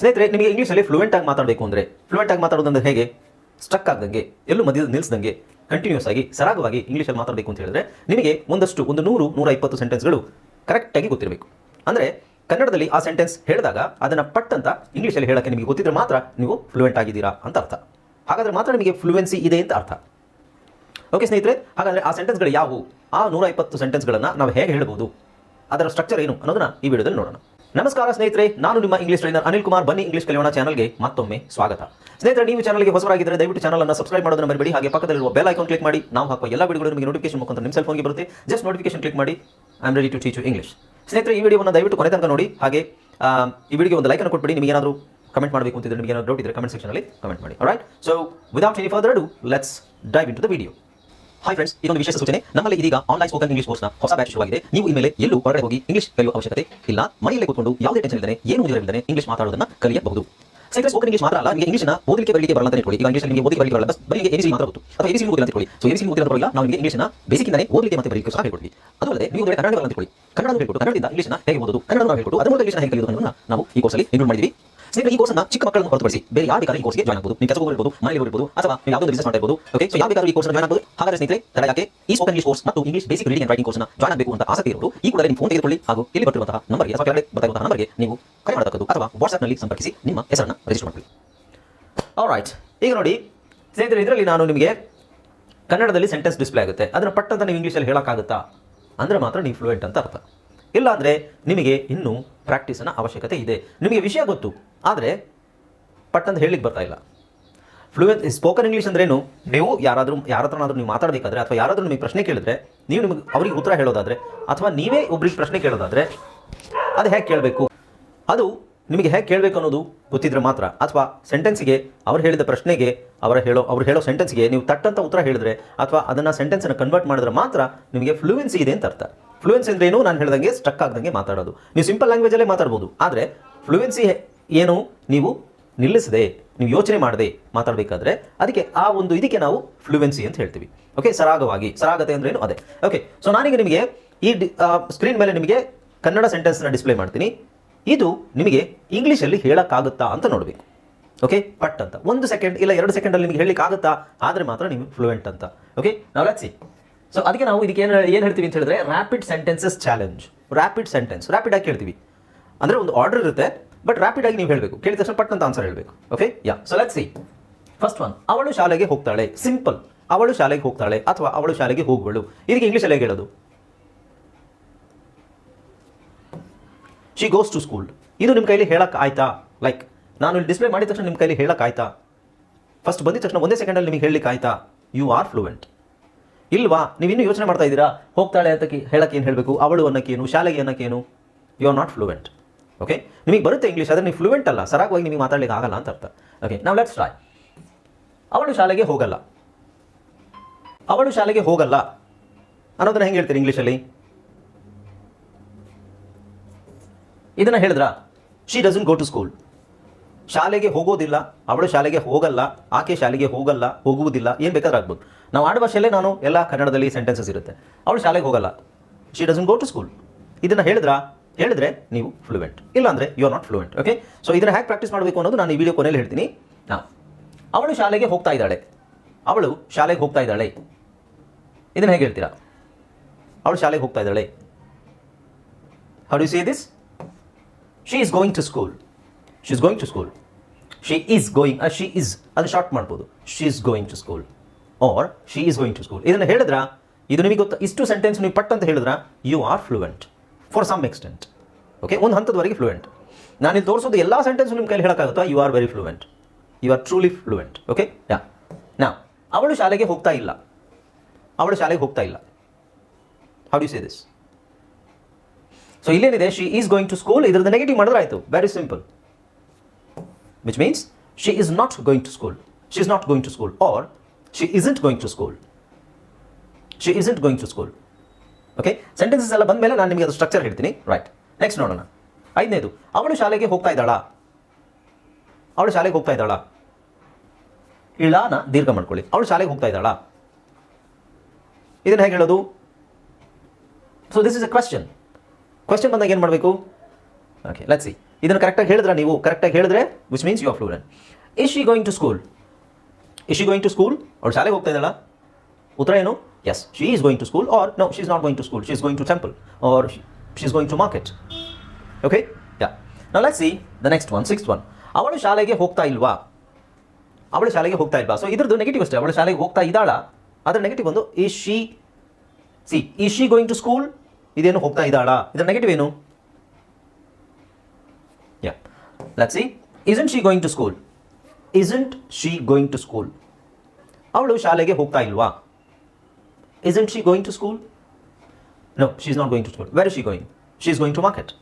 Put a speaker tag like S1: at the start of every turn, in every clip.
S1: ಸ್ನೇಹಿತರೆ, ನಿಮಗೆ ಇಂಗ್ಲೀಷಲ್ಲಿ ಫ್ಲೂಯೆಂಟ್ ಆಗಿ ಮಾತಾಡಬೇಕು ಅಂದರೆ ಫ್ಲೂಯೆಂಟ್ ಆಗಿ ಮಾತಾಡೋದಂದ್ರೆ ಹೇಗೆ? ಸ್ಟ್ರಕ್ ಆಗದಂಗೆ, ಎಲ್ಲೂ ಮಧ್ಯದಲ್ಲಿ ನಿಲ್ಲಿಸ್ದಂಗೆ ಕಂಟಿನ್ಯೂಸ್ ಆಗಿ, ಸರಾಗವಾಗಿ ಇಂಗ್ಲೀಷಲ್ಲಿ ಮಾತಾಡಬೇಕು ಅಂತ ಹೇಳಿದ್ರೆ, ನಿಮಗೆ ಒಂದಷ್ಟು, ಒಂದು ನೂರು ನೂರ ಇಪ್ಪತ್ತು ಸೆಂಟೆನ್ಸ್ಗಳು ಕರೆಕ್ಟಾಗಿ ಗೊತ್ತಿರಬೇಕು. ಅಂದರೆ, ಕನ್ನಡದಲ್ಲಿ ಆ ಸೆಂಟೆನ್ಸ್ ಹೇಳಿದಾಗ ಅದನ್ನು ಪಟ್ಟಂತ ಇಂಗ್ಲೀಷಲ್ಲಿ ಹೇಳಕ್ಕೆ ನಿಮಗೆ ಗೊತ್ತಿದ್ರೆ ಮಾತ್ರ ನೀವು ಫ್ಲೂಯೆಂಟ್ ಆಗಿದ್ದೀರಾ ಅಂತ ಅರ್ಥ. ಹಾಗಾದ್ರೆ ಮಾತ್ರ ನಿಮಗೆ ಫ್ಲೂಯೆನ್ಸಿ ಇದೆ ಅಂತ ಅರ್ಥ. ಓಕೆ ಸ್ನೇಹಿತರೆ, ಹಾಗಾದ್ರೆ ಆ ಸೆಂಟೆನ್ಸ್ಗಳು ಯಾವುವು? ಆ ನೂರ ಇಪ್ಪತ್ತು ಸೆಂಟೆನ್ಸ್ಗಳನ್ನು ನಾವು ಹೇಗೆ ಹೇಳ್ಬೋದು? ಅದರ ಸ್ಟ್ರಕ್ಚರ್ ಏನು ಅನ್ನೋದನ್ನ ಈ ವಿಡಿಯೋದಲ್ಲಿ ನೋಡೋಣ. ನಮಸ್ಕಾರ ಸ್ನೇಹಿತರೆ, ನಾನು ನಿಮ್ಮ ಇಂಗ್ಲಿಷ್ ಟ್ರೈನರ್ ಅನಿಲ್ ಕುಮಾರ್. ಬನ್ನಿ ಇಂಗ್ಲಿಷ್ ಕಲಿಯೋಣ ಚಾನಲ್ಗೆ ಮತ್ತೊಮ್ಮೆ ಸ್ವಾಗತ. ಸ್ನೇಹಿತರೆ, ನೀವು ಚಾನಲ್ಗೆ ಹೊಸರಾಗಿದ್ದರೆ ದಯವಿಟ್ಟು ಚಾನಲ್ ಅನ್ನು ಸಬ್ಸ್ಕ್ರೈಬ್ ಮಾಡೋದನ್ನು ಮರಿಬೇಡಿ. ಹಾಗೆ ಪಕ್ಕದಲ್ಲಿರುವ ಬೆಲ್ ಐಕಾನ್ ಕ್ಲಿಕ್ ಮಾಡಿ. ನಾವು ಹಾಕುವ ಎಲ್ಲ ವಿಡಿಯೋಗಳು ನಿಮಗೆ ನೋಟಿಫಿಕೇಶನ್ ಮುಖಾಂತರ ನಿಮ್ಮ ಸೆಲ್ ಫೋನ್ಗೆ ಬರುತ್ತೆ. ಜಸ್ಟ್ ನೋಟಿಫಿಕೇಶನ್ ಕ್ಲಿಕ್ ಮಾಡಿ. I am ready to teach you English ಸ್ನೇಹಿತರೆ, ಈ ವಿಡಿಯೋವನ್ನು ದಯವಿಟ್ಟು ಕೊನೆ ತನಕ ನೋಡಿ. ಹಾಗೆ ಈ ವಿಡಿಯೋಗೆ ಒಂದು ಲೈಕನ್ನು ಕೊಟ್ಬಿಡಿ. ನಿಮಗೆ ಏನಾದರೂ ಕಮೆಂಟ್ ಮಾಡಬೇಕು ಅಂತಿದ್ರೆ ನಿಮಗೆ ಏನಾದರೂ ಡೌಟ್ ಇದ್ರೆ ಕಮೆಂಟ್ ಸೆಕ್ಷನಲ್ಲಿ ಕಮೆಂಟ್ ಮಾಡಿ. Right so without any further ado let's dive into the video hi friends ಇದೊಂದು ವಿಶೇಷ ಸೂಚನೆ. ನಮ್ಮಲ್ಲಿ ಇದೀಗ ಆನ್ಲೈನ್ ಸ್ಪೋಕನ್ ಇಂಗ್ಲಿಷ್ ಕೋರ್ಸ್ನ ಹೊಸ ಬ್ಯಾಚ್ ಶುರುವಾಗಿದೆ. ನೀವು ಇನ್ಮೇಲೆ ಎಲ್ಲೂ ಹೊರಗಡೆ ಹೋಗಿ ಇಂಗ್ಲಿಷ್ ಕಲಿಯುವ ಅವಶ್ಯಕತೆ ಇಲ್ಲ. ಮನೆಯಲ್ಲೇ ಕೂತ್ಕೊಂಡು ಯಾವುದೇ ಟೆನ್ಷನ್ ಇಲ್ಲದೆ, ಏನು ಇಲ್ಲದೆ ಇಂಗ್ಲಿಷ್ ಮಾತಾಡೋದನ್ನ ಕಲಿಯಬಹುದು. ಸೈಕಲ್ ಸ್ಪೋಕನ್ ಇಂಗ್ಲಿಷ್ ಮಾತ್ರ ಅಲ್ಲ, ನಿಮಗೆ ಇಂಗ್ಲಿಷ್ನ ಓದಲಿಕ್ಕೆ ಬರಲಿಕ್ಕೆ ಬರಲ್ಲ ಅಂತ ಇಟ್ಕೊಳ್ಳಿ ಈಗ ಇಂಗ್ಲಿಷ್ ನಿಮಗೆ ಓದಲಿಕ್ಕೆ ಬರಲಿಕ್ಕೆ ಬರಲ್ಲ ಬರೀ ಎಬಿಸಿ ಮಾತ್ರ ಗೊತ್ತು ಅಥವಾ ಎಬಿಸಿ ಓದಿಲ್ಲ ಅಂತ ಇಟ್ಕೊಳ್ಳಿ ಸೊ ಎಬಿಸಿ ಓದಿಲ್ಲ ಅಂತ ನಾವು ನಿಮಗೆ ಓದಲಿಕ್ಕೆ ಮತ್ತೆ ಬರಲಿಕ್ಕೆ ಸಹ ಹೇಳ್ಕೊಡ್ತೀವಿ. ಅದು ಅಲ್ಲದೆ ನೀವು ಕನ್ನಡ ಬರಲ್ಲ ಅಂತ ಇಟ್ಕೊಳ್ಳಿ ಕನ್ನಡ ಹೇಳ್ಕೊಟ್ಟು, ಕನ್ನಡದಿಂದ ಇಂಗ್ಲಿಷ್ನ ಹೇಗೆ ಓದೋದು? ಕನ್ನಡ ನಾವು ಹೇಳ್ಕೊಟ್ಟು, ಅದರ ಮೂಲಕ ಇಂಗ್ಲಿಷ್ನ ಹೇಗೆ ಕಲಿಯೋದು ನಾವು ಈ ಕೋರ್ಸಲ್ಲಿ ಮಾಡಿದ್ವಿ. ಸ್ನೇಹಿತರೆ ಈ ಕೋರ್ಸ್ನ ಚಿಕ್ಕ ಮಕ್ಕಳನ್ನು ಹೊರತುಪಡಿಸಿ ಬೇರೆ ಯಾರು ಬೇಕಾದ್ರೆ ಈ ಕೋರ್ಸ್ಗೆ ಜಾಯ್ನ್ ಆಗಬಹುದು ನೀವು ಕೆಲಸ ಇರ್ಬೋದು ಮನೆಯಲ್ಲಿ ಇರಬಹುದು ಅಥವಾ ಯಾವುದೋ ಬಿಸಿನೆಸ್ ಮಾಡ್ತಾ ಇರಬಹುದು ಓಕೆ ಸೊ ಯಾವ ಬೇಕಾದ್ರೂ ಈ ಕೋರ್ಸ್ ಜಾಯ್ನ್ ಆಗಬಹುದು ಹಾಗಾದ್ರೆ ಸ್ನೇಹಿತರೆ ತಡೆಯಾಕೆ ಈ ಸ್ಪೋಕನ್ ಇಂಗ್ಲಿಷ್ ಕೋರ್ಸ್ ಮತ್ತು English basic reading and writing ಕೋರ್ಸ್ನ ಜಾಯ್ನ್ ಆಗಬೇಕು ಅಂತ ಆಸಕ್ತಿ ಇರೋರು, ಈ ಕೂಡಲೇ ನಿಮ್ಮ ಫೋನ್ ತೆಗೆದುಕೊಳ್ಳಿ ಹಾಗೂ ಇಲ್ಲಿ ಬರ್ತಿರುವಂತಹ ನಂಬರ್ಗೆ ಅಥವಾ ಕೆಳಗಡೆ ಬರ್ತಾ ನಂಬರ್ಗೆ ನೀವು ಕರೆ ಮಾಡತಕ್ಕದ್ದು ಅಥವಾ ವಾಟ್ಸ್ಆಪ್ನಲ್ಲಿ ಸಂಪರ್ಕಿಸಿ ನಿಮ್ಮ ಹೆಸರನ್ನು ರಿಜಿಸ್ಟರ್ ಮಾಡಿ ಆಲ್ರೈಟ್ ಈಗ ನೋಡಿ, ಸ್ನೇಹಿತರೆ, ಇದರಲ್ಲಿ ನಾನು ನಿಮಗೆ ಕನ್ನಡದಲ್ಲಿ ಸೆಂಟೆನ್ಸ್ ಡಿಸ್ಪ್ಲೇ ಆಗುತ್ತೆ. ಅದನ್ನು ಪಟ್ಟಂತ ನೀವು ಇಂಗ್ಲೀಷಲ್ಲಿ ಹೇಳೋಕ್ಕಾಗುತ್ತಾ? ಅಂದರೆ ಮಾತ್ರ ನೀವು ಫ್ಲೂಯೆಂಟ್ ಅಂತ ಅರ್ಥ. ಇಲ್ಲಾಂದರೆ ನಿಮಗೆ ಇನ್ನೂ ಪ್ರಾಕ್ಟೀಸಿನ ಅವಶ್ಯಕತೆ ಇದೆ. ನಿಮಗೆ ವಿಷಯ ಗೊತ್ತು. ಆದರೆ ಪಟ್ಟಂತ ಹೇಳಲಿಕ್ಕೆ ಬರ್ತಾ ಇಲ್ಲ. ಫ್ಲೂಯೆಂಟ್ ಸ್ಪೋಕನ್ ಇಂಗ್ಲೀಷ್ ಅಂದ್ರೇನು? ನೀವು ಯಾರಾದರೂ ಯಾರ ಹತ್ರನಾದರೂ ನೀವು ಮಾತಾಡಬೇಕಾದ್ರೆ, ಅಥವಾ ಯಾರಾದರೂ ನಿಮಗೆ ಪ್ರಶ್ನೆ ಕೇಳಿದ್ರೆ, ನೀವು ನಿಮಗೆ ಅವರಿಗೆ ಉತ್ತರ ಹೇಳೋದಾದರೆ, ಅಥವಾ ನೀವೇ ಒಬ್ರಿಗೆ ಪ್ರಶ್ನೆ ಕೇಳೋದಾದರೆ, ಅದು ಹೇಗೆ ಕೇಳಬೇಕು? ಅದು ನಿಮಗೆ ಹೇಗೆ ಕೇಳಬೇಕು ಅನ್ನೋದು ಗೊತ್ತಿದ್ರೆ ಮಾತ್ರ. ಅಥವಾ ಸೆಂಟೆನ್ಸಿಗೆ ಅವ್ರು ಹೇಳಿದ ಪ್ರಶ್ನೆಗೆ ಅವರ ಹೇಳೋ ಅವ್ರು ಹೇಳೋ ಸೆಂಟೆನ್ಸ್ಗೆ ನೀವು ತಟ್ಟಂತ ಉತ್ತರ ಹೇಳಿದ್ರೆ, ಅಥವಾ ಅದನ್ನು ಸೆಂಟೆನ್ಸನ್ನು ಕನ್ವರ್ಟ್ ಮಾಡಿದ್ರೆ ಮಾತ್ರ ನಿಮಗೆ ಫ್ಲೂಯೆನ್ಸಿ ಇದೆ ಅಂತ ಅರ್ಥ. ಫ್ಲೂಯೆನ್ಸಿ ಅಂದ್ರೆ ಏನು? ನಾನು ಹೇಳ್ದಂಗೆ ಸ್ಟ್ರಕ್ ಆಗ್ದಂಗೆ ಮಾತಾಡೋದು. ನೀವು ಸಿಂಪಲ್ ಲ್ಯಾಂಗ್ವೇಜಲ್ಲೇ ಮಾತಾಡ್ಬೋದು. ಆದರೆ ಫ್ಲೂಯೆನ್ಸಿ ಏನು? ನೀವು ನಿಲ್ಲಿಸದೆ, ನೀವು ಯೋಚನೆ ಮಾಡದೆ ಮಾತಾಡಬೇಕಾದ್ರೆ ಅದಕ್ಕೆ ಆ ಒಂದು ಇದಕ್ಕೆ ನಾವು ಫ್ಲೂಯೆನ್ಸಿ ಅಂತ ಹೇಳ್ತೀವಿ. ಓಕೆ ಸರಾಗವಾಗಿ. ಸರಾಗತೆ ಅಂದ್ರೇನು ಅದೇ. ಓಕೆ ಸೊ ನಾನೀಗ ನಿಮಗೆ ಈ ಸ್ಕ್ರೀನ್ ಮೇಲೆ ನಿಮಗೆ ಕನ್ನಡ ಸೆಂಟೆನ್ಸ್ನ ಡಿಸ್ಪ್ಲೇ ಮಾಡ್ತೀನಿ. ಇದು ನಿಮಗೆ ಇಂಗ್ಲೀಷಲ್ಲಿ ಹೇಳೋಕ್ಕಾಗುತ್ತಾ ಅಂತ ನೋಡಬೇಕು. ಓಕೆ ಪಟ್ ಅಂತ. ಒಂದು ಸೆಕೆಂಡ್ ಇಲ್ಲ, ಎರಡು ಸೆಕೆಂಡಲ್ಲಿ ನಿಮಗೆ ಹೇಳಲಿಕ್ಕೆ ಆಗುತ್ತಾ ಆದರೆ ಮಾತ್ರ ನೀವು ಫ್ಲೂಯೆಂಟ್ ಅಂತ. ಓಕೆ ನಾವು ಲೆಟ್ಸಿ ಸೊ ಅದಕ್ಕೆ ನಾವು ಇದಕ್ಕೆ ಏನು ಏನು ಹೇಳ್ತೀವಿ ಅಂತ ಹೇಳಿದ್ರೆ rapid sentences challenge rapid sentence rapid ಆಗಿ ಕೇಳ್ತೀವಿ. ಅಂದರೆ ಒಂದು ಆರ್ಡರ್ ಇರುತ್ತೆ ಬಟ್ ರ್ಯಾಪಿಡ್ ಆಗಿ ನೀವು ಹೇಳಬೇಕು. ಕೇಳಿದ ತಕ್ಷಣ ಪಟ್ ಅಂತ ಆನ್ಸರ್ ಹೇಳಬೇಕು. Okay yeah so let see first one ಅವಳು ಶಾಲೆಗೆ ಹೋಗ್ತಾಳೆ. ಸಿಂಪಲ್ ಅವಳು ಶಾಲೆಗೆ ಹೋಗ್ತಾಳೆ ಅಥವಾ ಅವಳು ಶಾಲೆಗೆ ಹೋಗುವಳು? ಇದಕ್ಕೆ ಇಂಗ್ಲೀಷಲ್ಲಿ ಅಲ್ಲೇ ಹೇಳೋದು? ಶಿ ಗೋಸ್ ಟು ಸ್ಕೂಲ್ ಇದು ನಿಮ್ಮ ಕೈಲಿ ಹೇಳಕ್ಕೆ ಆಯ್ತಾ? ಲೈಕ್ ನಾನು ಇಲ್ಲಿ ಡಿಸ್ಪ್ಲೇ ಮಾಡಿದ ತಕ್ಷಣ ನಿಮ್ಮ ಕೈಲಿ ಹೇಳಕ್ಕೆ ಆಯ್ತಾ? ಫಸ್ಟ್ ಬಂದಿದ ತಕ್ಷಣ ಒಂದೇ ಸೆಕೆಂಡಲ್ಲಿ ನಿಮಗೆ ಹೇಳಲಿಕ್ಕೆ ಆಯ್ತಾ? ಯು ಆರ್ ಫ್ಲೂಯೆಂಟ್ ಇಲ್ವಾ? ನೀವಿನ್ನೂ ಯೋಚನೆ ಮಾಡ್ತಾ ಇದ್ದೀರಾ? ಹೋಗ್ತಾಳೆ ಅಂತ ಹೇಳಕ್ಕೆ ಏನು ಹೇಳಬೇಕು? ಅವಳು ಅನ್ನೋಕ್ಕೇನು ಶಾಲೆಗೆ ಅನ್ನೋಕ್ಕೇನು you are not fluent okay ನಿಮಗೆ ಬರುತ್ತೆ ಇಂಗ್ಲೀಷ್ ಆದರೆ ನೀವು ಫ್ಲೂಯೆಂಟ್ ಅಲ್ಲ. ಸರಾಗವಾಗಿ ನಿಮಗೆ ಮಾತಾಡಲಿಕ್ಕೆ ಆಗಲ್ಲ ಅಂತ ಅರ್ಥ. ಓಕೆ ನಾವು ಲೆಟ್ಸ್ ಟ್ರೈ ಅವಳು ಶಾಲೆಗೆ ಹೋಗಲ್ಲ. ಅವಳು ಶಾಲೆಗೆ ಹೋಗಲ್ಲ. ಅನ್ನೋದನ್ನ ಹೆಂಗೆ ಹೇಳ್ತೀರಿ ಇಂಗ್ಲೀಷಲ್ಲಿ ಇದನ್ನು ಹೇಳಿದ್ರಾ? She doesn't go to school ಶಾಲೆಗೆ ಹೋಗೋದಿಲ್ಲ. ಅವಳು ಶಾಲೆಗೆ ಹೋಗಲ್ಲ. ಆಕೆ ಶಾಲೆಗೆ ಹೋಗಲ್ಲ, ಹೋಗುವುದಿಲ್ಲ. ಏನು ಬೇಕಾದ್ರೆ ಆಗ್ಬೋದು. ನಾವು ಆಡುವ ಭಾಷೆಯಲ್ಲೇ ನಾನು ಎಲ್ಲ ಕನ್ನಡದಲ್ಲಿ ಸೆಂಟೆನ್ಸಸ್ ಇರುತ್ತೆ. ಅವಳು ಶಾಲೆಗೆ ಹೋಗಲ್ಲ. She doesn't go to school ಇದನ್ನ ಹೇಳಿದ್ರಾ? ಹೇಳಿದ್ರೆ ನೀವು ಫ್ಲೂಯೆಂಟ್ ಇಲ್ಲಾಂದರೆ you are not fluent okay so ಇದನ್ನ ಹ್ಯಾಕ್ ಪ್ರಾಕ್ಟೀಸ್ ಮಾಡಬೇಕು ಅನ್ನೋದು ನಾನು ಈ ವಿಡಿಯೋ ಕೊನೆಯಲ್ಲಿ ಹೇಳ್ತೀನಿ. ನಾವು ಅವಳು ಶಾಲೆಗೆ ಹೋಗ್ತಾ ಇದ್ದಾಳೆ. ಅವಳು ಶಾಲೆಗೆ ಹೋಗ್ತಾ ಇದ್ದಾಳೆ. ಇದನ್ನ ಹೇಗೆ ಹೇಳ್ತೀರಾ? ಅವಳು ಶಾಲೆಗೆ ಹೋಗ್ತಾ ಇದ್ದಾಳೆ. How you say this she is going to school she is going to school she is going she is ಅದು ಶಾರ್ಟ್ ಮಾಡ್ಬೋದು. She is going to school or she is going to school ಇದನ್ನು ಹೇಳಿದ್ರ? ಇದು ನಿಮಗೆ ಗೊತ್ತು? ಇಷ್ಟು sentence ನೀವು ಪಟ್ ಅಂತ ಹೇಳಿದ್ರ? You are fluent for some extent okay ಒಂದು ಹಂತದವರೆಗೆ ಫ್ಲೂಯೆಂಟ್ ನಾನು ಇಲ್ಲಿ ತೋರಿಸೋದು ಎಲ್ಲ ಸೆಂಟೆನ್ಸ್ ನಿಮ್ಮ ಕೈಲಿ ಹೇಳೋಕ್ಕಾಗುತ್ತಾ? You are very fluent you are truly fluent okay yeah ನಾ ಅವಳು ಶಾಲೆಗೆ ಹೋಗ್ತಾ ಇಲ್ಲ. ಅವಳು ಶಾಲೆಗೆ ಹೋಗ್ತಾ ಇಲ್ಲ. How do say this so ಇಲ್ಲೇನಿದೆ? She is going to school ಇದ್ರದ್ದು ನೆಗೆಟಿವ್ ಮಾಡಿದ್ರೆ ಆಯಿತು. Very simple which means she is not going to school She is not going to school or she isn't going to school she isn't going to school okay sentences ಎಲ್ಲ ಬಂದಮೇಲೆ ನಾನು ನಿಮಗೆ ಅದು structure ಹೇಳ್ತೀನಿ. Right next ನೋಡೋಣ. ಐದನೇದು, ಅವಳು ಶಾಲೆಗೆ ಹೋಗ್ತಾ ಇದ್ದಾಳಾ? ಅವಳು ಶಾಲೆಗೆ ಹೋಗ್ತಾ ಇದ್ದಾಳಾ? ಇಳಾನ ದೀರ್ಘ ಮಾಡ್ಕೊಳ್ಳಿ. ಅವಳು ಶಾಲೆಗೆ ಹೋಗ್ತಾ ಇದ್ದಾಳಾ? ಇದನ್ನ ಹೇಗೆ ಹೇಳೋದು? So this is a question question ಬಂದಾಗ ಏನು ಮಾಡಬೇಕು? ಓಕೆ ಲೆಟ್ಸ್ ಸಿ ಇದನ್ನು ಕರೆಕ್ಟಾಗಿ ಹೇಳಿದ್ರೆ ನೀವು? ಕರೆಕ್ಟಾಗಿ ಹೇಳಿದ್ರೆ which means you are fluent is she going to school is she going to school ಅವಳು ಶಾಲೆಗೆ ಹೋಗ್ತಾ ಇದ್ದಾಳ? ಉತ್ತರ ಏನು? Yes she is going to school or no she is not going to school she is going to temple or she is going to market okay yeah ನಾವು let see the next one six one ಅವಳು ಶಾಲೆಗೆ ಹೋಗ್ತಾ ಇಲ್ವಾ? ಅವಳು ಶಾಲೆಗೆ ಹೋಗ್ತಾ ಇಲ್ವಾ? So ಇದ್ರದ್ದು ನೆಗೆಟಿವ್ ಅಷ್ಟೇ. ಅವಳು ಶಾಲೆಗೆ ಹೋಗ್ತಾ ಇದ್ದಾಳ? ಅದರ ನೆಗೆಟಿವ್ ಒಂದು ಈ ಶಿ ಸಿ ಈ ಶಿ ಗೋಯಿಂಗ್ ಟು ಸ್ಕೂಲ್ ಇದೇನು ಹೋಗ್ತಾ ಇದ್ದಾಳ? ಇದರ ನೆಗೆಟಿವ್ ಏನು yeah let see isn't she going to school isn't she going to school ಅವಳು ಶಾಲೆಗೆ ಹೋಗ್ತಾ ಇಲ್ವಾ? Isn't she going to school no she is not going to school where she going she is going to market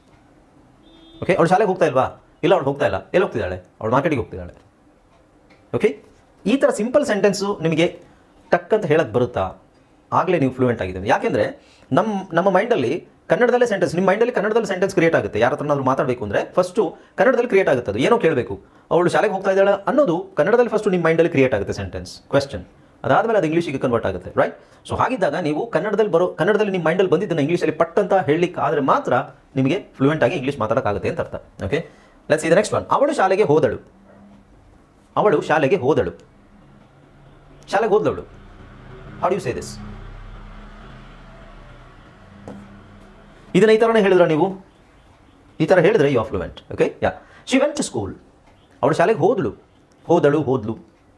S1: okay ಅವಳು ಶಾಲೆಗೆ ಹೋಗ್ತಾ ಇಲ್ವಾ? ಇಲ್ಲ, ಅವಳು ಹೋಗ್ತಾ ಇಲ್ಲ. ಎಲ್ಲಿ ಹೋಗ್ತಿದ್ದಾಳೆ? ಅವಳು ಮಾರ್ಕೆಟಿಗೆ ಹೋಗ್ತಿದ್ದಾಳೆ. ಓಕೆ ಈ ಥರ ಸಿಂಪಲ್ ಸೆಂಟೆನ್ಸು ನಿಮಗೆ ಟಕ್ ಅಂತ ಹೇಳಕ್ಕೆ ಬರುತ್ತಾ? ಆಗಲೇ ನೀವು ಫ್ಲೂಯೆಂಟ್ ಆಗಿದ್ದೀನಿ ಯಾಕೆಂದರೆ ನಮ್ಮ ನಮ್ಮ ಮೈಂಡಲ್ಲಿ ಕನ್ನಡದಲ್ಲೇ ಸೆಂಟೆನ್ಸ್ ನಿಮ್ಮ ಮೈಂಡಲ್ಲಿ ಕನ್ನಡದಲ್ಲಿ ಸೆಂಟೆನ್ಸ್ ಕ್ರಿಯೇಟ್ ಆಗುತ್ತೆ. ಯಾರ ಮಾತಾಡಬೇಕು ಅಂದರೆ ಫಸ್ಟು ಕನ್ನಡದಲ್ಲಿ ಕ್ರಿಯೇಟ್ ಆಗುತ್ತೆ ಅದು. ಏನೋ ಕೇಳಬೇಕು. ಅವಳು ಶಾಲೆಗೆ ಹೋಗ್ತಾ ಇದ್ದಾಳೆ ಅನ್ನೋದು ಕನ್ನಡದಲ್ಲಿ ಫಸ್ಟು ನಿಮ್ಮ ಮೈಂಡಲ್ಲಿ ಕ್ರಿಯೇಟ್ ಆಗುತ್ತೆ ಸೆಂಟೆನ್ಸ್ ಕ್ವೆಶ್ಚನ್ ಅದಾದಮೇಲೆ ಅದು ಇಂಗ್ಲೀಷಿಗೆ ಕನ್ವರ್ಟ್ ಆಗುತ್ತೆ ರೈಟ್ ಸೊ ಹಾಗಿದ್ದಾಗ ನೀವು ಕನ್ನಡದಲ್ಲಿ ಬರೋ, ಕನ್ನಡದಲ್ಲಿ ನಿಮ್ಮ ಮೈಂಡಲ್ಲಿ ಬಂದಿದ್ದನ್ನು ಇಂಗ್ಲೀಷಲ್ಲಿ ಪಟ್ಟಂತ ಹೇಳಲಿಕ್ಕೆ ಆದರೆ ಮಾತ್ರ ನಿಮಗೆ ಫ್ಲೂಯೆಂಟ್ ಆಗಿ ಇಂಗ್ಲೀಷ್ ಮಾತಾಡೋಕ್ಕಾಗುತ್ತೆ ಅಂತ ಅರ್ಥ. ಓಕೆ ಲೆಟ್ಸ್ ಇದು ನೆಕ್ಸ್ಟ್ ಒನ್ ಅವಳು ಶಾಲೆಗೆ ಹೋದಳು. ಅವಳು ಶಾಲೆಗೆ ಹೋದಳು. ಶಾಲೆಗೆ ಹೋದಳು ಹೌ ಯು ಸೇ ದಿಸ್ ಇದನ್ನ ಈ ಥರನೇ ಹೇಳಿದ್ರ ನೀವು? ಈ ಥರ ಹೇಳಿದ್ರೆ you are fluent okay yeah she went to school ಅವಳು ಶಾಲೆಗೆ ಹೋದಳು. ಹೋದಳು, ಹೋದ್ಲು.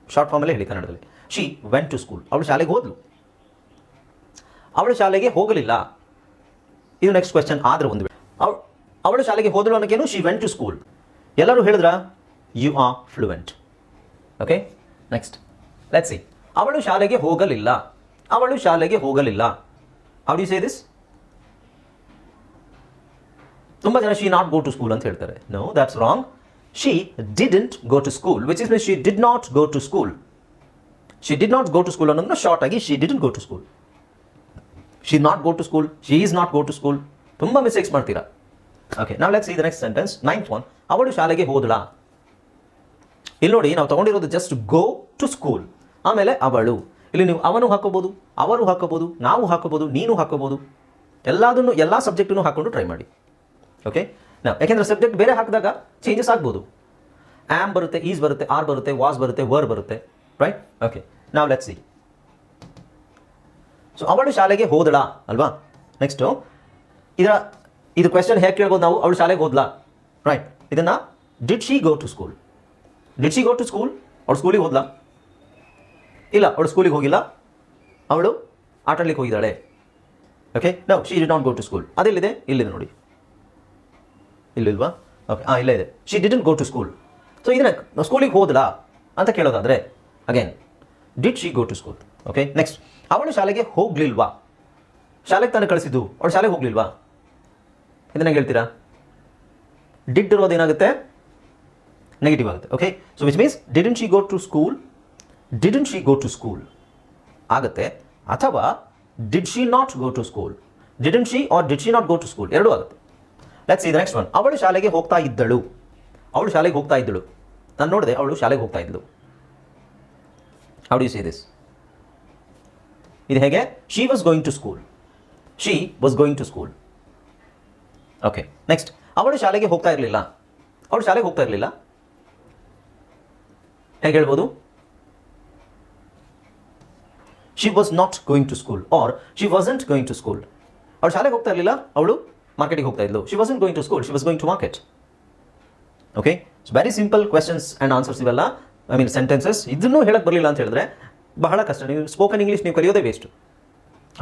S1: ಶಾರ್ಟ್ ಫಾರ್ಮಲ್ಲೇ ಹೇಳಿ ಕನ್ನಡದಲ್ಲಿ. ಶಿ ವೆಂಟ್ ಟು ಸ್ಕೂಲ್ ಅವಳು ಶಾಲೆಗೆ ಹೋದ್ಲು. ಅವಳು ಶಾಲೆಗೆ ಹೋಗಲಿಲ್ಲ. ಇದು ನೆಕ್ಸ್ಟ್ ಕ್ವೆಶನ್ ಆದ್ರೆ ಒಂದು ವೇಳೆ. ಅವಳು ಅವಳು ಶಾಲೆಗೆ ಹೋದಳು ಅನ್ನೋಕೇನು ಶಿ ವೆಂಟ್ ಟು ಸ್ಕೂಲ್ ಎಲ್ಲರೂ ಹೇಳಿದ್ರ? You are fluent okay next let's ಅವಳು ಶಾಲೆಗೆ ಹೋಗಲಿಲ್ಲ. ಅವಳು ಶಾಲೆಗೆ ಹೋಗಲಿಲ್ಲ. ಹೌ ಡು ಸೇ ದಿಸ್ ತುಂಬ ಜನ she not go to school ಅಂತ ಹೇಳ್ತಾರೆ. No that's wrong she didn't go to school which is mean she did not go to school she did not go to school ಅನ್ನೋದನ್ನ short ಆಗಿ she didn't go to school she not go to school she is not go to school ತುಂಬ mistakes ಮಾಡ್ತೀರಾ? Okay ನಾವು let's ಈ the next sentence ninth one ಅವಳು ಶಾಲೆಗೆ ಹೋದಳಾ? ಇಲ್ಲಿ ನೋಡಿ, ನಾವು ತಗೊಂಡಿರೋದು ಜಸ್ಟ್ ಗೋ ಟು ಸ್ಕೂಲ್ ಆಮೇಲೆ ಅವಳು. ಇಲ್ಲಿ ನೀವು ಅವನು ಹಾಕೋಬೋದು, ಅವರು ಹಾಕೋಬೋದು, ನಾವು ಹಾಕೋಬೋದು, ನೀನು ಹಾಕೋಬೋದು. ಎಲ್ಲದನ್ನು, ಎಲ್ಲ ಸಬ್ಜೆಕ್ಟನ್ನು ಹಾಕೊಂಡು ಟ್ರೈ ಮಾಡಿ. ಓಕೆ ನಾವು ಯಾಕೆಂದ್ರೆ ಸಬ್ಜೆಕ್ಟ್ ಬೇರೆ ಹಾಕಿದಾಗ ಚೇಂಜಸ್ ಆಗ್ಬೋದು. ಆ್ಯಮ್ ಬರುತ್ತೆ ಈಸ್ ಬರುತ್ತೆ ಆರ್ ಬರುತ್ತೆ ವಾಸ್ ಬರುತ್ತೆ ವರ್ ಬರುತ್ತೆ. ರೈಟ್ ಓಕೆ ನಾವು ಲೆಟ್ಸ್ ಸಿ ಸೊ ಅವಳು ಶಾಲೆಗೆ ಹೋದಳ, ಅಲ್ವಾ? ನೆಕ್ಸ್ಟು ಇದರ, ಇದು ಕ್ವೆಶನ್ ಹೇಗೆ ಕೇಳ್ಬೋದು ನಾವು? ಅವಳು ಶಾಲೆಗೆ ಹೋದ್ಲಾ? ರೈಟ್ ಇದನ್ನ did she go to school did she go to school ಅವಳು ಸ್ಕೂಲಿಗೆ ಹೋದ್ಲಾ? ಇಲ್ಲ, ಅವಳು ಸ್ಕೂಲಿಗೆ ಹೋಗಿಲ್ಲ. ಅವಳು ಆಟಾಡ್ಲಿಕ್ಕೆ ಹೋಗಿದ್ದಾಳೆ. Okay now she did not go to school ಅದೆಲ್ಲಿದೆ? ಇಲ್ಲಿದೆ ನೋಡಿ. ಇಲ್ಲಿಲ್ವಾ? ಓಕೆ ಹಾಂ ಇಲ್ಲೇ ಇದೆ. She didn't go to school so ಇದನ್ನ ಸ್ಕೂಲಿಗೆ ಹೋದಲಾ ಅಂತ ಕೇಳೋದಾದರೆ again did she go to school okay next ಅವಳು ಶಾಲೆಗೆ ಹೋಗ್ಲಿಲ್ವಾ? ಶಾಲೆಗೆ ತಾನೇ ಕಳಿಸಿದ್ದು? ಅವಳು ಶಾಲೆಗೆ ಹೋಗ್ಲಿಲ್ವಾ? ಇದನ್ನ ಹೇಳ್ತೀರಾ? ಡಿಡ್ ಇರೋದು ಏನಾಗುತ್ತೆ? ನೆಗೆಟಿವ್ ಆಗುತ್ತೆ. Okay so which means didn't she go to school didn't she go to school ಆಗುತ್ತೆ. ಅಥವಾ did she not go to school didn't she or did she not go to school ಎರಡೂ ಆಗುತ್ತೆ. Let's ಇದು next one ಅವಳು ಶಾಲೆಗೆ ಹೋಗ್ತಾ ಇದ್ದಳು. ಅವಳು ಶಾಲೆಗೆ ಹೋಗ್ತಾ ಇದ್ದಳು. ನಾನು ನೋಡಿದೆ ಅವಳು ಶಾಲೆಗೆ ಹೋಗ್ತಾ ಇದ್ದಳು. ಹೌ ಡು ಸಿ ದಿಸ್ ಇದು ಹೇಗೆ? She was going to school she was going to school okay next ಅವಳು ಶಾಲೆಗೆ ಹೋಗ್ತಾ ಇರಲಿಲ್ಲ. ಅವಳು ಶಾಲೆಗೆ ಹೋಗ್ತಾ ಇರಲಿಲ್ಲ. ಹೇಗೆ ಹೇಳ್ಬೋದು? She was not going to school or she wasn't going to school ಅವಳು ಶಾಲೆಗೆ ಹೋಗ್ತಾ ಇರಲಿಲ್ಲ. ಅವಳು ಮಾರ್ಕೆಟಿಗೆ ಹೋಗ್ತಾ ಇದ್ಲು. She wasn't going to school she was going to market okay so very simple questions and answers ಇವೆಲ್ಲ. ಐ ಮೀನ್ ಸೆಂಟೆನ್ಸಸ್ ಇದನ್ನು ಹೇಳಕ್ಕೆ ಬರಲಿಲ್ಲ ಅಂತ ಹೇಳಿದ್ರೆ ಬಹಳ ಕಷ್ಟ. ನೀವು ಸ್ಪೋಕನ್ ಇಂಗ್ಲೀಷ್ ನೀವು ಕಲಿಯೋದೇ ವೇಸ್ಟ್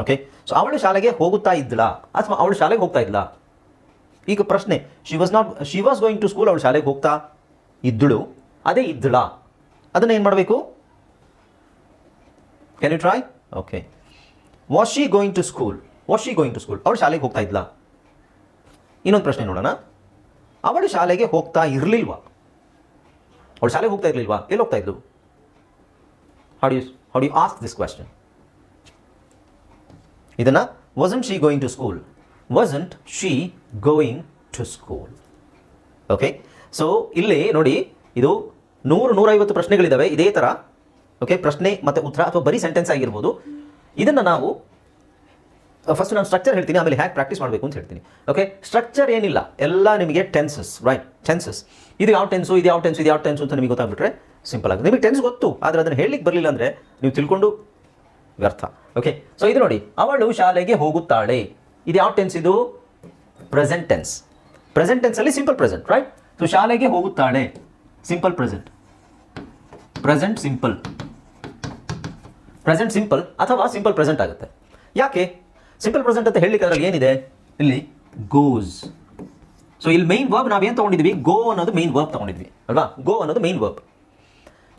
S1: ಓಕೆ ಸೊ ಅವಳು ಶಾಲೆಗೆ ಹೋಗುತ್ತಾ ಇದ್ಲಾ? ಅಥವಾ ಅವಳು ಶಾಲೆಗೆ ಹೋಗ್ತಾ ಇದ್ಲಾ? ಈಗ ಪ್ರಶ್ನೆ. She was not she was going to school ಅವಳು ಶಾಲೆಗೆ ಹೋಗ್ತಾ ಇದ್ದಳು ಅದೇ ಇದ್ದಳಾ ಅದನ್ನ ಏನು ಮಾಡಬೇಕು? Can you try okay was she going to school was she going to school ಅವಳು ಶಾಲೆಗೆ ಹೋಗ್ತಾ ಇದ್ಲಾ? ಇನ್ನೊಂದು ಪ್ರಶ್ನೆ ನೋಡೋಣ. ಅವಳು ಶಾಲೆಗೆ ಹೋಗ್ತಾ ಇರಲಿಲ್ವಾ? ಅವಳು ಶಾಲೆಗೆ ಹೋಗ್ತಾ ಇರಲಿಲ್ವಾ? ಎಲ್ಲಿ ಹೋಗ್ತಾ ಇದ್ಲು? How you how you ask this question ಇದನ್ನ wasn't she going to school wasn't she going to school okay so ಇಲ್ಲಿ ನೋಡಿ, ಇದು ನೂರು, ನೂರೈವತ್ತು ಪ್ರಶ್ನೆಗಳಿದ್ದಾವೆ ಇದೇ ಥರ ಓಕೆ ಪ್ರಶ್ನೆ ಮತ್ತು ಉತ್ತರ ಅಥವಾ ಬರೀ ಸೆಂಟೆನ್ಸ್ ಆಗಿರ್ಬೋದು. ಇದನ್ನು ನಾವು ಫಸ್ಟ್ ನಾನು ಸ್ಟ್ರಕ್ಚರ್ ಹೇಳ್ತೀನಿ, ಆಮೇಲೆ ಹ್ಯಾಕ್ ಪ್ರಾಕ್ಟೀಸ್ ಮಾಡಬೇಕು ಅಂತ ಹೇಳ್ತೀನಿ. ಓಕೆ ಸ್ಟ್ರಕ್ಚರ್ ಏನಿಲ್ಲ, ಎಲ್ಲ ನಿಮಗೆ ಟೆನ್ಸಸ್ ರೈಟ್ ಟೆನ್ಸಸ್ ಇದು ಯಾವ ಟೆನ್ಸು ಇದು ಯಾವ ಟೆನ್ಸ್ ಇದು ಯಾವ ಟೆನ್ಸು ಅಂತ ನಿಮಗೆ ಗೊತ್ತಾಗ್ಬಿಟ್ರೆ ಸಿಂಪಲ್ ಆಗುತ್ತೆ. ನಿಮಗೆ ಟೆನ್ಸ್ ಗೊತ್ತು, ಆದರೆ ಅದನ್ನು ಹೇಳಲಿಕ್ಕೆ ಬರಲಿಲ್ಲ ಅಂದರೆ ನೀವು ತಿಳ್ಕೊಂಡು ವ್ಯರ್ಥ. ಓಕೆ ಸೊ ಇದು ನೋಡಿ, ಅವಳು ಶಾಲೆಗೆ ಹೋಗುತ್ತಾಳೆ. ಇದು ಯಾವ ಟೆನ್ಸ್ ಇದು? ಪ್ರೆಸೆಂಟ್ ಟೆನ್ಸ್ ಪ್ರೆಸೆಂಟ್ ಟೆನ್ಸಲ್ಲಿ ಸಿಂಪಲ್ ಪ್ರೆಸೆಂಟ್ ರೈಟ್ ಸೊ ಶಾಲೆಗೆ ಹೋಗುತ್ತಾಳೆ. Simple present present simple present simple ಅಥವಾ ಸಿಂಪಲ್ ಪ್ರೆಸೆಂಟ್ ಆಗುತ್ತೆ. ಯಾಕೆ? ಸಿಂಪಲ್ ಪ್ರೆಸೆಂಟ್ ಅಂತ ಹೇಳಲಿಕ್ಕೆ ಅದರಲ್ಲಿ ಏನಿದೆ? ಇಲ್ಲಿ ಗೋಸ್ ಸೊ ಇಲ್ಲಿ ಮೈನ್ ವರ್ಬ್ ನಾವು ಏನು ತಗೊಂಡಿದ್ವಿ? ಗೋ ಅನ್ನೋದು ಮೈನ್ ವರ್ಬ್ ತಗೊಂಡಿದ್ವಿ. ಅಲ್ವಾ? ಗೋ ಅನ್ನೋದು ಮೈನ್ ವರ್ಬ್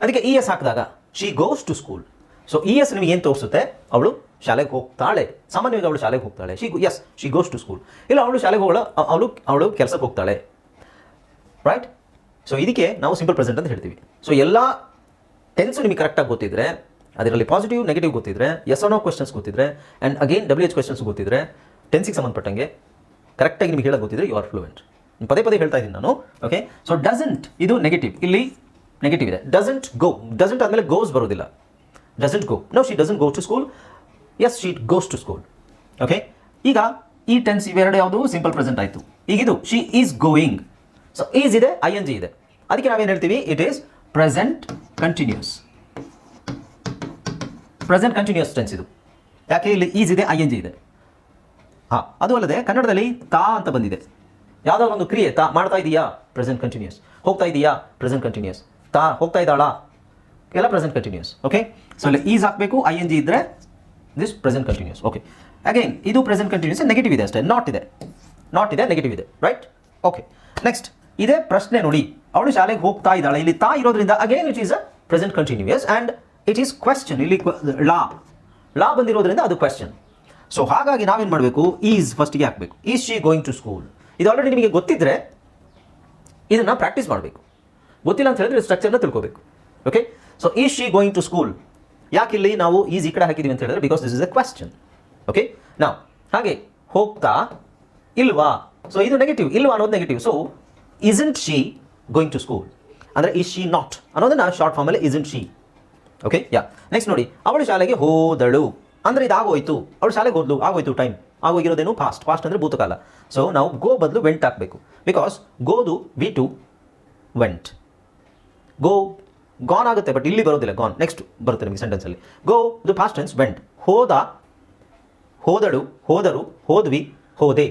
S1: ಅದಕ್ಕೆ ಇ ಎಸ್ ಹಾಕಿದಾಗ she goes to school so E S ನಿಮಗೆ ಏನು ತೋರಿಸುತ್ತೆ? ಅವಳು ಶಾಲೆಗೆ ಹೋಗ್ತಾಳೆ. ಸಾಮಾನ್ಯವಾಗಿ ಅವಳು ಶಾಲೆಗೆ ಹೋಗ್ತಾಳೆ. She S she goes to school ಇಲ್ಲ, ಅವಳು ಶಾಲೆಗೆ ಹೋಗಲ್ಲ ಅವಳು ಅವಳು ಕೆಲಸಕ್ಕೆ ಹೋಗ್ತಾಳೆ. ರೈಟ್ ಸೊ ಇದಕ್ಕೆ ನಾವು ಸಿಂಪಲ್ ಪ್ರೆಸೆಂಟ್ ಅಂತ ಹೇಳ್ತೀವಿ. ಸೊ ಎಲ್ಲ ಟೆನ್ಸ್ ನಿಮಗೆ ಕರೆಕ್ಟಾಗಿ ಗೊತ್ತಿದ್ರೆ ಅದರಲ್ಲಿ ಪಾಸಿಟಿವ್ ನೆಗೆಟಿವ್ ಗೊತ್ತಿದ್ರೆ ಎಸ್ ನೋ ಕ್ವೆಶನ್ಸ್ ಗೊತ್ತಿದ್ರೆ and again W H questions ಗೊತ್ತಿದ್ರೆ ಟೆನ್ಸಿಗೆ ಸಂಬಂಧಪಟ್ಟಂಗೆ ಕರೆಕ್ಟಾಗಿ ನಿಮಗೆ ಹೇಳೋದು ಗೊತ್ತಿದ್ರೆ ಯು ಆರ್ ಫ್ಲೂಯೆಂಟ್ ಪದೇ ಪದೇ ಹೇಳ್ತಾ ಇದ್ದೀನಿ ನಾನು ಓಕೆ ಸೊ ಡಸಂಟ್ ಇದು ನೆಗೆಟಿವ್ ಇಲ್ಲಿ ನೆಗೆಟಿವ್ ಇದೆ. ಡಸಂಟ್ ಗೋ ಡಸಂಟ್ ಆದಮೇಲೆ ಗೋಸ್ ಬರೋದಿಲ್ಲ. Doesn't go no she doesn't go to school yes she goes to school okay ಈಗ ಈ ಟೆನ್ಸ್ ಇವೆರಡು ಯಾವುದು? ಸಿಂಪಲ್ ಪ್ರೆಸೆಂಟ್ ಆಯಿತು. ಈಗ ಇದು she is going so is ಇದೆ ಐ ಎನ್ ಜಿ ಇದೆ. ಅದಕ್ಕೆ ನಾವೇನು ಹೇಳ್ತೀವಿ? It is present continuous present continuous tense ಇದು. ಯಾಕೆ ಇಲ್ಲಿ ಈಸ್ ಇದೆ ಐ ಎನ್ ಜಿ ಇದೆ? ಹಾಂ, ಅದು ಅಲ್ಲದೆ ಕನ್ನಡದಲ್ಲಿ ತಾ ಅಂತ ಬಂದಿದೆ. ಯಾವುದೋ ಒಂದು ಕ್ರಿಯೆ, ತಾ ಮಾಡ್ತಾ ಇದೀಯಾ? ಪ್ರೆಸೆಂಟ್ ಕಂಟಿನ್ಯೂಸ್ ಹೋಗ್ತಾ ಇದೀಯಾ? ಪ್ರೆಸೆಂಟ್ ಕಂಟಿನ್ಯೂಸ್ ತಾ ಹೋಗ್ತಾ ಇದ್ದಾಳಾ? ಎಲ್ಲ ಪ್ರೆಸೆಂಟ್ ಕಂಟಿನ್ಯೂಸ್ ಓಕೆ ಸೊ ಇಲ್ಲಿ ಈಸ್ ಹಾಕಬೇಕು ಐ ಎನ್ ಜಿ ಇದ್ದರೆ this present continuous okay again ಇದು ಪ್ರೆಸೆಂಟ್ ಕಂಟಿನ್ಯೂಸ್ ನೆಗೆಟಿವ್ ಇದೆ ಅಷ್ಟೇ ನಾಟ್ ಇದೆ. ನಾಟ್ ಇದೆ ನೆಗೆಟಿವ್ ಇದೆ ರೈಟ್ ಓಕೆ ನೆಕ್ಸ್ಟ್ ಇದೇ ಪ್ರಶ್ನೆ ನೋಡಿ. ಅವಳು ಶಾಲೆಗೆ ಹೋಗ್ತಾ ಇದ್ದಾಳೆ. ಇಲ್ಲಿ ತಾ ಇರೋದ್ರಿಂದ again it is a present continuous and it is question ಇಲ್ಲಿ ಲಾ ಲಾ ಬಂದಿರೋದ್ರಿಂದ ಅದು ಕ್ವೆಶ್ಚನ್ ಸೊ ಹಾಗಾಗಿ ನಾವೇನು ಮಾಡಬೇಕು? ಈಸ್ ಫಸ್ಟಿಗೆ ಹಾಕಬೇಕು. Is she going to school ಇದು ಆಲ್ರೆಡಿ ನಿಮಗೆ ಗೊತ್ತಿದ್ರೆ ಇದನ್ನು ಪ್ರಾಕ್ಟೀಸ್ ಮಾಡಬೇಕು. ಗೊತ್ತಿಲ್ಲ ಅಂತ ಹೇಳಿದ್ರೆ ಸ್ಟ್ರಕ್ಚರ್ನ ತಿಳ್ಕೋಬೇಕು. Okay so is she going to school ಯಾಕೆ ಇಲ್ಲಿ ನಾವು ಈಸ್ ಈ ಕಡೆ ಹಾಕಿದ್ದೀವಿ ಅಂತ ಹೇಳಿದ್ರೆ because this is a question okay ನಾವು ಹಾಗೆ ಹೋಗ್ತಾ ಇಲ್ವಾ? ಸೊ ಇದು ನೆಗೆಟಿವ್ ಇಲ್ವಾ ಅನ್ನೋದು negative so isn't she going to school ಅಂದರೆ ಈ ಶಿ ನಾಟ್ ಅನ್ನೋದನ್ನ ಶಾರ್ಟ್ ಫಾರ್ಮಲ್ಲಿ isn't she okay yeah next ನೋಡಿ, ಅವಳು ಶಾಲೆಗೆ ಹೋದಳು. ಅಂದರೆ ಇದು ಆಗೋಯ್ತು ಅವಳು ಶಾಲೆಗೆ ಹೋದ್ಲು, ಆಗೋಯ್ತು ಟೈಮ್ ಆಗೋಗಿರೋದೇನು ಫಾಸ್ಟ್ ಫಾಸ್ಟ್ ಅಂದರೆ ಭೂತಕಾಲ. ಸೊ ನಾವು ಗೋ ಬದಲು ವೆಂಟ್ ಹಾಕಬೇಕು. Because ಗೋದು V two went go gone ಆಗುತ್ತೆ ಬಟ್ ಇಲ್ಲಿ ಬರೋದಿಲ್ಲ ಗಾನ್ ನೆಕ್ಸ್ಟ್ ಬರುತ್ತೆ ನಿಮಗೆ ಸೆಂಟೆನ್ಸಲ್ಲಿ ಗೋ, ಇದು ಫಾಸ್ಟ್ ಟೆನ್ಸ್ ವೆಂಟ್ ಹೋದ, ಹೋದಳು, ಹೋದರು, ಹೋದ್ವಿ, ಹೋದೆ.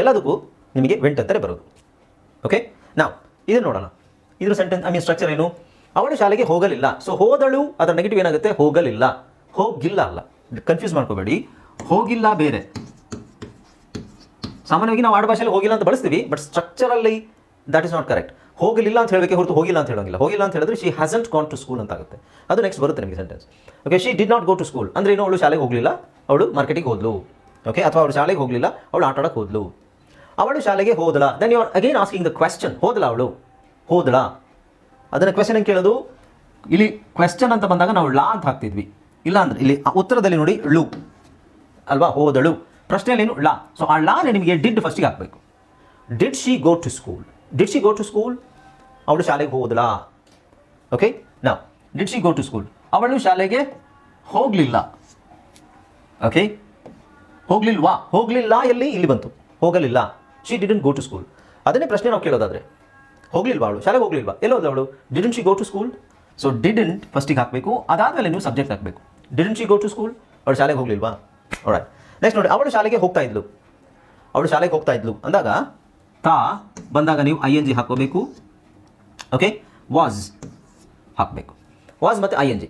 S1: ಎಲ್ಲದಕ್ಕೂ ನಿಮಗೆ ವೆಂಟ್ ಅಂತಾರೆ ಬರೋದು. ಓಕೆ ನಾವು ಇದನ್ನು ನೋಡೋಣ. ಇದ್ರ ಸೆಂಟೆನ್ಸ್ ಐ ಮೀನ್ ಸ್ಟ್ರಕ್ಚರ್ ಏನು? ಅವಳು ಶಾಲೆಗೆ ಹೋಗಲಿಲ್ಲ. ಸೊ ಹೋದಳು, ಅದರ ನೆಗೆಟಿವ್ ಏನಾಗುತ್ತೆ? ಹೋಗಲಿಲ್ಲ. ಹೋಗಿಲ್ಲ ಅಲ್ಲ. ಕನ್ಫ್ಯೂಸ್ ಮಾಡ್ಕೋಬೇಡಿ. ಹೋಗಿಲ್ಲ ಬೇರೆ. ಸಾಮಾನ್ಯವಾಗಿ ನಾವು ಆಡುಭಾಷೆಯಲ್ಲಿ ಹೋಗಿಲ್ಲ ಅಂತ ಬಳಸ್ತೀವಿ ಬಟ್ ಸ್ಟ್ರಕ್ಚರಲ್ಲಿ ದಟ್ ಇಸ್ ನಾಟ್ ಕರೆಕ್ಟ್ ಹೋಗಲಿಲ್ಲ ಅಂತ ಹೇಳಬೇಕು ಹೊರತು ಹೋಗಿಲ್ಲ ಅಂತ ಹೇಳೋಂಗಿಲ್ಲ. ಹೋಗಿಲ್ಲ ಅಂತ ಹೇಳಿದ್ರೆ she hasn't gone to school ಅಂತ ಆಗುತ್ತೆ ಅದು ನೆಕ್ಸ್ಟ್ ಬರುತ್ತೆ ನಿಮಗೆ sentence okay she did not go to school ಅಂದ್ರೆ ಏನು ಅವಳು ಶಾಲೆಗೆ ಹೋಗಲಿಲ್ಲ, ಅವಳು ಮಾರ್ಕೆಟಿಗೆ ಹೋದ್ಲು. ಓಕೆ ಅಥವಾ ಅವಳು ಶಾಲೆಗೆ ಹೋಗಲಿಲ್ಲ, ಅವಳು ಆಟ ಆಡಕ್ಕೆ ಹೋದ್ಲು. ಅವಳು ಶಾಲೆಗೆ ಹೋದಳ. Then you are again asking the question ಹೋದಳ ಅವಳು. ಹೋದಳ. ಅದನ್ನು ಕ್ವೆಶನ್ ಏನು ಕೇಳೋದು? ಇಲ್ಲಿ ಕ್ವೆಶ್ಚನ್ ಅಂತ ಬಂದಾಗ ನಾವು ಲಾ ಅಂತ ಹಾಕ್ತಿದ್ವಿ. ಇಲ್ಲ ಅಂದ್ರೆ ಇಲ್ಲಿ ಉತ್ತರದಲ್ಲಿ ನೋಡಿ ಳು ಅಲ್ವಾ? ಹೋದಳು. ಪ್ರಶ್ನೆಯಲ್ಲಿ ಏನು? ಲಾ. ಸೊ ಆ ಲಾನೆ ನಿಮಗೆ ಡಿಡ್ ಫಸ್ಟಿಗೆ ಹಾಕಬೇಕು. Did she go to school did she go to school ಅವಳು ಶಾಲೆಗೆ ಹೋದಲಾ ಓಕೆ ನಾವು did she go to school ಅವಳು ಶಾಲೆಗೆ ಹೋಗಲಿಲ್ಲ. ಓಕೆ ಹೋಗ್ಲಿಲ್ವಾ? ಹೋಗಲಿಲ್ಲ, ಎಲ್ಲಿ? ಇಲ್ಲಿ ಬಂತು. ಹೋಗಲಿಲ್ಲ. She did go to school ಅದನ್ನೇ ಪ್ರಶ್ನೆ ನಾವು ಕೇಳೋದಾದ್ರೆ ಹೋಗ್ಲಿಲ್ವಾ ಅವಳು? ಶಾಲೆಗೆ ಹೋಗ್ಲಿಲ್ವಾ? ಎಲ್ಲೋದ ಅವಳು? Didn't she go to school so didn't ಫಸ್ಟಿಗೆ ಹಾಕಬೇಕು, ಅದಾದಮೇಲೆ ನೀವು ಸಬ್ಜೆಕ್ಟ್ ಹಾಕಬೇಕು. Didn't she go to school ಅವಳು ಶಾಲೆಗೆ ಹೋಗ್ಲಿಲ್ವಾ? ರೈಟ್ ನೆಕ್ಸ್ಟ್ ನೋಡಿ, ಅವಳು ಶಾಲೆಗೆ ಹೋಗ್ತಾ ಇದ್ಲು. ಅವಳು ಶಾಲೆಗೆ ಹೋಗ್ತಾ ಇದ್ಲು. ಅಂದಾಗ, ತಾ ಬಂದಾಗ ನೀವು ಐ ಎನ್ ಜಿ ಹಾಕೋಬೇಕು ಓಕೆ ವಾಸ್ ಹಾಕಬೇಕು. ವಾಸ್ ಮತ್ತು ಐ ಎನ್ ಜಿ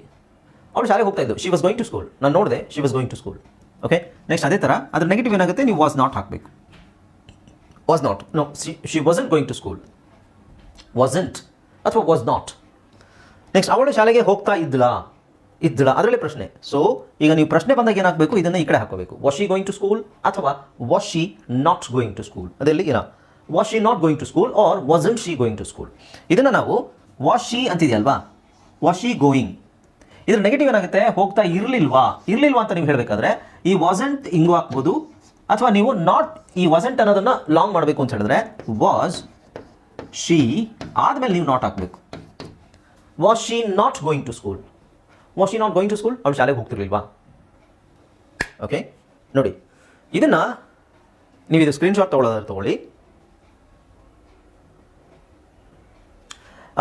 S1: ಅವಳು ಶಾಲೆಗೆ ಹೋಗ್ತಾ ಇದ್ದು she was going to school ನಾನು ನೋಡಿದೆ she was going to school okay next ಅದೇ ಥರ ಅದ್ರ ನೆಗೆಟಿವ್ ಏನಾಗುತ್ತೆ? ನೀವು ವಾಸ್ ನಾಟ್ ಹಾಕಬೇಕು. Was not no she wasn't going to school wasn't ಅಥವಾ ವಾಸ್ ನಾಟ್ ನೆಕ್ಸ್ಟ್ ಅವಳು ಶಾಲೆಗೆ ಹೋಗ್ತಾ ಇದ್ದಳಾ ಇದ್ದಳ ಅದರಲ್ಲೇ ಪ್ರಶ್ನೆ. ಸೊ ಈಗ ನೀವು ಪ್ರಶ್ನೆ ಬಂದಾಗ ಏನಾಗಬೇಕು? ಇದನ್ನು ಈ ಕಡೆ ಹಾಕೋಬೇಕು. Was she going to school ಅಥವಾ was she not going to school ಅದರಲ್ಲಿ ಏನ was she not going to school or wasn't she going to school ಇದನ್ನು ನಾವು ವಾಸ್ ಶಿ ಅಂತಿದೆಯಲ್ವಾ? ವಾಸ್ ಶಿ ಗೋಯಿಂಗ್ ಇದ್ರ ನೆಗೆಟಿವ್ ಏನಾಗುತ್ತೆ? ಹೋಗ್ತಾ ಇರಲಿಲ್ವಾ? ಇರಲಿಲ್ವಾ ಅಂತ ನೀವು ಹೇಳಬೇಕಾದ್ರೆ, ಈ ವಾಸಂಟ್ ಹಿಂಗೂ ಹಾಕ್ಬೋದು, ಅಥವಾ ನೀವು ನಾಟ್ ಈ ವಾಸಂಟ್ ಅನ್ನೋದನ್ನು ಲಾಂಗ್ ಮಾಡಬೇಕು ಅಂತ ಹೇಳಿದ್ರೆ ವಾಸ್ ಶಿ ಆದಮೇಲೆ ನೀವು ನಾಟ್ ಹಾಕಬೇಕು. Was she not going to school was she not going to school ಅವಳು ಶಾಲೆಗೆ ಹೋಗ್ತಿರ್ಲಿಲ್ವಾ? ಓಕೆ ನೋಡಿ, ಇದನ್ನು ನೀವು ಇದು ಸ್ಕ್ರೀನ್ಶಾಟ್ ತೊಗೊಳ್ಳೋದಾದ್ರೆ ತೊಗೊಳ್ಳಿ.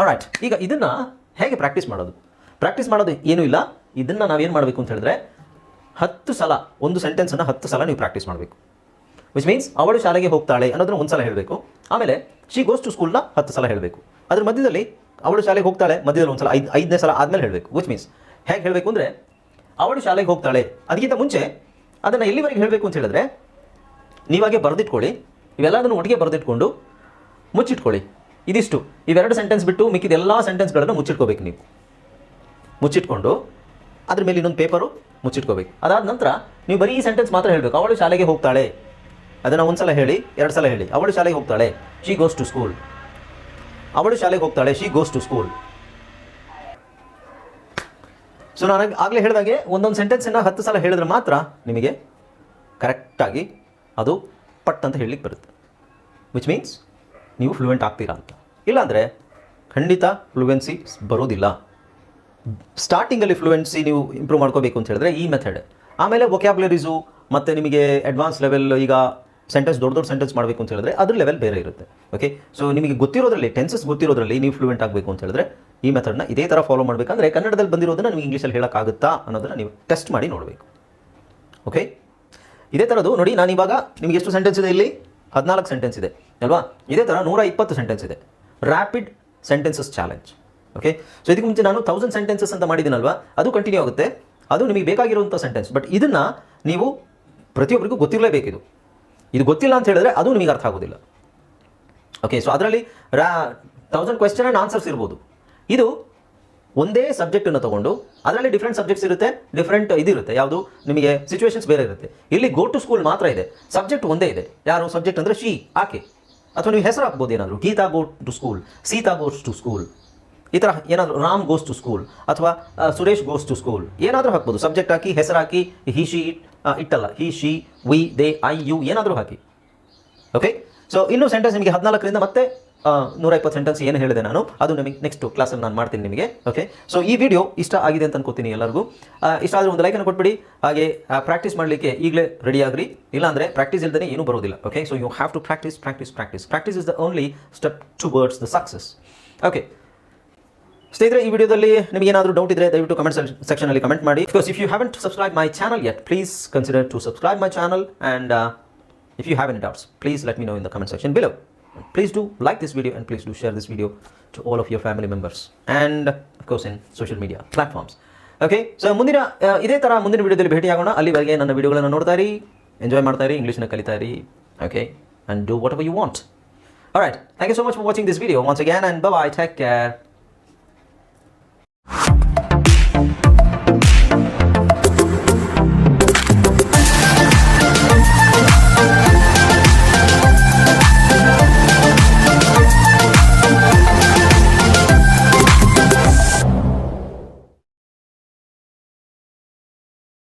S1: ರೈಟ್ ಈಗ ಇದನ್ನು ಹೇಗೆ ಪ್ರಾಕ್ಟೀಸ್ ಮಾಡೋದು? ಪ್ರಾಕ್ಟೀಸ್ ಮಾಡೋದು ಏನೂ ಇಲ್ಲ. ಇದನ್ನು ನಾವೇನು ಮಾಡಬೇಕು ಅಂತ ಹೇಳಿದ್ರೆ, ಹತ್ತು ಸಲ, ಒಂದು ಸೆಂಟೆನ್ಸನ್ನು ಹತ್ತು ಸಲ ನೀವು ಪ್ರಾಕ್ಟೀಸ್ ಮಾಡಬೇಕು. ವಿಚ್ ಮೀನ್ಸ್ ಅವಳು ಶಾಲೆಗೆ ಹೋಗ್ತಾಳೆ ಅನ್ನೋದನ್ನ ಒಂದು ಸಲ ಹೇಳಬೇಕು. ಆಮೇಲೆ ಶಿ ಗೋಸ್ ಟು ಸ್ಕೂಲ್ನ ಹತ್ತು ಸಲ ಹೇಳಬೇಕು. ಅದ್ರ ಮಧ್ಯದಲ್ಲಿ ಅವಳು ಶಾಲೆಗೆ ಹೋಗ್ತಾಳೆ, ಮಧ್ಯದಲ್ಲಿ ಒಂದು ಸಲ ಐದು, ಐದನೇ ಸಲ ಆದಮೇಲೆ ಹೇಳಬೇಕು ವಿಚ್ ಮೀನ್ಸ್ ಹೇಗೆ ಹೇಳಬೇಕು ಅಂದರೆ ಅವಳು ಶಾಲೆಗೆ ಹೋಗ್ತಾಳೆ. ಅದಕ್ಕಿಂತ ಮುಂಚೆ ಅದನ್ನು ಎಲ್ಲಿವರೆಗೆ ಹೇಳಬೇಕು ಅಂತ ಹೇಳಿದ್ರೆ ನೀವಾಗೆ ಬರೆದಿಟ್ಕೊಳ್ಳಿ, ಇವೆಲ್ಲದನ್ನು ಒಟ್ಟಿಗೆ ಬರೆದಿಟ್ಕೊಂಡು ಮುಚ್ಚಿಟ್ಕೊಳ್ಳಿ. ಇದಿಷ್ಟು. ಇವೆರಡು ಸೆಂಟೆನ್ಸ್ ಬಿಟ್ಟು ಮಿಕ್ಕಿದ ಎಲ್ಲ ಸೆಂಟೆನ್ಸ್ಗಳನ್ನು ಮುಚ್ಚಿಟ್ಕೋಬೇಕು ನೀವು. ಮುಚ್ಚಿಟ್ಕೊಂಡು ಅದ್ರ ಮೇಲೆ ಇನ್ನೊಂದು ಪೇಪರು ಮುಚ್ಚಿಟ್ಕೋಬೇಕು. ಅದಾದ ನಂತರ ನೀವು ಬರೀ ಈ ಸೆಂಟೆನ್ಸ್ ಮಾತ್ರ ಹೇಳಬೇಕು. ಅವಳು ಶಾಲೆಗೆ ಹೋಗ್ತಾಳೆ. ಅದನ್ನು ಒಂದು ಸಲ ಹೇಳಿ, ಎರಡು ಸಲ ಹೇಳಿ. ಅವಳು ಶಾಲೆಗೆ ಹೋಗ್ತಾಳೆ. ಶಿ ಗೋಸ್ ಟು ಸ್ಕೂಲ್ ಅವಳು ಶಾಲೆಗೆ ಹೋಗ್ತಾಳೆ. She goes to school so ನಾನು ಆಗಲೇ ಹೇಳಿದಾಗೆ ಒಂದೊಂದು ಸೆಂಟೆನ್ಸನ್ನು ಹತ್ತು ಸಲ ಹೇಳಿದ್ರೆ ಮಾತ್ರ ನಿಮಗೆ ಕರೆಕ್ಟಾಗಿ ಅದು ಪಟ್ ಅಂತ ಹೇಳಲಿಕ್ಕೆ ಬರುತ್ತೆ. ವಿಚ್ ಮೀನ್ಸ್ ನೀವು ಫ್ಲೂಯೆಂಟ್ ಆಗ್ತೀರಾ ಅಂತ. ಇಲ್ಲಾಂದರೆ ಖಂಡಿತ ಫ್ಲೂಯೆನ್ಸಿ ಬರೋದಿಲ್ಲ. ಸ್ಟಾರ್ಟಿಂಗಲ್ಲಿ ಫ್ಲೂಯೆನ್ಸಿ ನೀವು ಇಂಪ್ರೂವ್ ಮಾಡ್ಕೋಬೇಕು ಅಂತ ಹೇಳಿದ್ರೆ ಈ ಮೆಥಡ್ ಆಮೇಲೆ ವೊಕ್ಯಾಬ್ಲರೀಸು ಮತ್ತು ನಿಮಗೆ ಅಡ್ವಾನ್ಸ್ ಲೆವೆಲ್ ಈಗ ಸೆಂಟೆನ್ಸ್ ದೊಡ್ಡ ದೊಡ್ಡ ಸೆಂಟೆನ್ಸ್ ಮಾಡಬೇಕು ಅಂತ ಹೇಳಿದ್ರೆ ಅದ್ರ ಲೆವೆಲ್ ಬೇರೆ ಇರುತ್ತೆ. ಓಕೆ ಸೊ ನಿಮಗೆ ಗೊತ್ತಿರೋದ್ರಲ್ಲಿ ಟೆನ್ಸಸ್ ಗೊತ್ತಿರೋದ್ರಲ್ಲಿ ನೀವು ಫ್ಲೂಯೆಂಟ್ ಆಗಬೇಕು ಅಂತ ಹೇಳಿದ್ರೆ ಈ ಮೆಥಡ್ನ ಇದೇ ಥರ ಫಾಲೋ ಮಾಡಬೇಕಂದ್ರೆ ಕನ್ನಡದಲ್ಲಿ ಬಂದಿರೋದನ್ನ ನಿಮಗೆ ಇಂಗ್ಲೀಷಲ್ಲಿ ಹೇಳೋಕ್ಕಾಗುತ್ತಾ ಅನ್ನೋದನ್ನ ನೀವು ಟೆಸ್ಟ್ ಮಾಡಿ ನೋಡಬೇಕು. ಓಕೆ ಇದೇ ಥರದ್ದು ನೋಡಿ, ನಾನು ಇವಾಗ ನಿಮಗೆ ಎಷ್ಟು ಸೆಂಟೆನ್ಸ್ ಇದೆ ಇಲ್ಲಿ? ಹದಿನಾಲ್ಕು ಸೆಂಟೆನ್ಸ್ ಇದೆ, ಅಲ್ವಾ? ಇದೇ ಥರ ನೂರ ಇಪ್ಪತ್ತು ಸೆಂಟೆನ್ಸ್ ಇದೆ. Rapid sentences challenge okay so ಇದಕ್ಕೆ ಮುಂಚೆ ನಾನು ತೌಸಂಡ್ ಸೆಂಟೆನ್ಸಸ್ ಅಂತ ಮಾಡಿದ್ದೀನಲ್ವಾ? ಅದು ಕಂಟಿನ್ಯೂ ಆಗುತ್ತೆ. ಅದು ನಿಮಗೆ ಬೇಕಾಗಿರುವಂಥ ಸೆಂಟೆನ್ಸ್ ಬಟ್ ಇದನ್ನು ನೀವು ಪ್ರತಿಯೊಬ್ಬರಿಗೂ ಗೊತ್ತಿರಲೇಬೇಕಿದು. ಇದು ಗೊತ್ತಿಲ್ಲ ಅಂತ ಹೇಳಿದ್ರೆ ಅದು ನಿಮಗೆ ಅರ್ಥ ಆಗೋದಿಲ್ಲ. ಓಕೆ ಸೊ ಅದರಲ್ಲಿ ರಾ ತೌಸಂಡ್ ಕ್ವೆಶ್ಚನ್ ಆ್ಯಂಡ್ ಆನ್ಸರ್ಸ್ ಇರ್ಬೋದು. ಇದು ಒಂದೇ ಸಬ್ಜೆಕ್ಟನ್ನು ತಗೊಂಡು, ಅದರಲ್ಲಿ ಡಿಫ್ರೆಂಟ್ ಸಬ್ಜೆಕ್ಟ್ಸ್ ಇರುತ್ತೆ ಡಿಫ್ರೆಂಟ್ ಇದಿರುತ್ತೆ. ಯಾವುದು? ನಿಮಗೆ ಸಿಚುವೇಶನ್ಸ್ ಬೇರೆ ಇರುತ್ತೆ. ಇಲ್ಲಿ ಗೋ ಟು ಸ್ಕೂಲ್ ಮಾತ್ರ ಇದೆ. ಸಬ್ಜೆಕ್ಟ್ ಒಂದೇ ಇದೆ. ಯಾರು? ಸಬ್ಜೆಕ್ಟ್ ಅಂದರೆ ಶಿ ಆಕೆ. ಅಥವಾ ನೀವು ಹೆಸರು ಹಾಕ್ಬೋದು ಏನಾದರೂ. Geeta go to school Sita goes to school ಈ ಥರ ಏನಾದರೂ, ರಾಮ್ ಗೋಸ್ ಟು ಸ್ಕೂಲ್ ಅಥವಾ ಸುರೇಶ್ ಗೋಸ್ ಟು ಸ್ಕೂಲ್ ಏನಾದರೂ ಹಾಕ್ಬೋದು. ಸಬ್ಜೆಕ್ಟ್ ಹಾಕಿ ಹೆಸರು ಹಾಕಿ he she ಇಟ್ಟಲ್ಲ. He, she, we, they, I, you, ಏನಾದರೂ ಹಾಕಿ. ಓಕೆ ಸೊ ಇನ್ನೂ ಸೆಂಟೆನ್ಸ್ ನಿಮಗೆ ಹದಿನಾಲ್ಕರಿಂದ ಮತ್ತೆ ನೂರ ಇಪ್ಪತ್ತು ಸೆಂಟೆನ್ಸ್ ಏನು ಹೇಳಿದೆ ನಾನು. ಅದು ನಿಮಗೆ ನೆಕ್ಸ್ಟ್ ಕ್ಲಾಸಲ್ಲಿ ನಾನು ಮಾಡ್ತೀನಿ ನಿಮಗೆ. ಓಕೆ ಸೊ ಈ ವಿಡಿಯೋ ಇಷ್ಟ ಆಗಿದೆ ಅಂತ ಅನ್ಕೋತೀನಿ ಎಲ್ಲರಿಗೂ. ಇಷ್ಟ ಆದರೆ ಒಂದು ಲೈಕನ್ನು ಕೊಟ್ಬಿಡಿ. ಹಾಗೆ ಪ್ರಾಕ್ಟೀಸ್ ಮಾಡಲಿಕ್ಕೆ ಈಗಲೇ ರೆಡಿ ಆಗ್ರಿ ಇಲ್ಲಾಂದರೆ ಪ್ರಾಕ್ಟೀಸ್ ಇಲ್ಲದೇ ಏನೂ ಬರೋದಿಲ್ಲ. Okay so you have to practice practice practice practice is the only step towards the success okay ಸ್ನೇಹಿತರೆ, ಈ ವಿಡಿಯೋದಲ್ಲಿ ನಿಮಗೆ ಏನಾದರೂ ಡೌಟ್ ಇದ್ದರೆ ದಯವಿಟ್ಟು ಕಮೆಂಟ್ ಸೆಕ್ಷನಲ್ಲಿ ಕಮೆಂಟ್ ಮಾಡಿ. Because if you haven't subscribe my channel yet please consider to subscribe my channel and if you have any doubts please let me know in the comment section below please do like this video and please do share this video to all of your family members and of course in social media platforms okay so ಮುಂದಿನ ಇದೇ ಥರ ಮುಂದಿನ ವಿಡಿಯೋದಲ್ಲಿ ಭೇಟಿಯಾಗೋಣ. ಅಲ್ಲಿವರೆಗೆ ನನ್ನ ವಿಡಿಯೋಗಳನ್ನು ನೋಡ್ತಾ ಇರಿ ಎಂಜಾಯ್ ಮಾಡ್ತಾ ಇರಿ ಇಂಗ್ಲೀಷ್ನ ಕಲಿತಾ ಇರಿ. Okay and do whatever you want right thank you so much for watching this video once again and bye take care you